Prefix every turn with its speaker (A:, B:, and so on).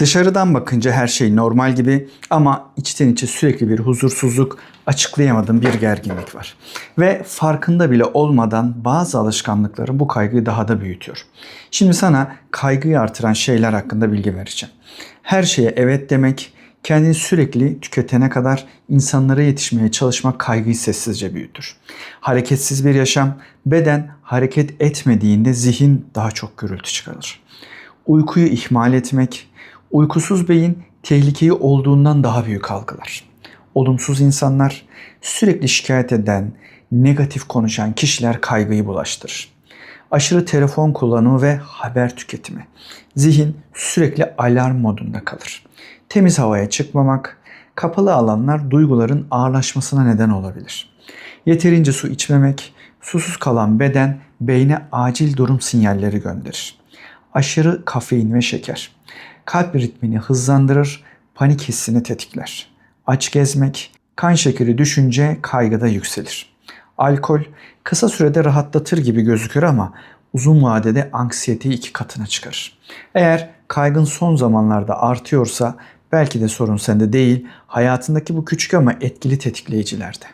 A: Dışarıdan bakınca her şey normal gibi ama içten içe sürekli bir huzursuzluk, açıklayamadığım bir gerginlik var. Ve farkında bile olmadan bazı alışkanlıkların bu kaygıyı daha da büyütüyor. Şimdi sana kaygıyı artıran şeyler hakkında bilgi vereceğim. Her şeye evet demek, kendini sürekli tüketene kadar insanlara yetişmeye çalışmak kaygıyı sessizce büyütür. Hareketsiz bir yaşam, beden hareket etmediğinde zihin daha çok gürültü çıkarır. Uykuyu ihmal etmek, uykusuz beyin tehlikeyi olduğundan daha büyük algılar. Olumsuz insanlar, sürekli şikayet eden, negatif konuşan kişiler kaygıyı bulaştırır. Aşırı telefon kullanımı ve haber tüketimi. Zihin sürekli alarm modunda kalır. Temiz havaya çıkmamak, kapalı alanlar duyguların ağırlaşmasına neden olabilir. Yeterince su içmemek, susuz kalan beden beyne acil durum sinyalleri gönderir. Aşırı kafein ve şeker kalp ritmini hızlandırır, panik hissini tetikler. Aç gezmek, kan şekeri düşünce kaygıda yükselir. Alkol kısa sürede rahatlatır gibi gözükür ama uzun vadede anksiyeteyi iki katına çıkarır. Eğer kaygın son zamanlarda artıyorsa belki de sorun sende değil, hayatındaki bu küçük ama etkili tetikleyicilerde.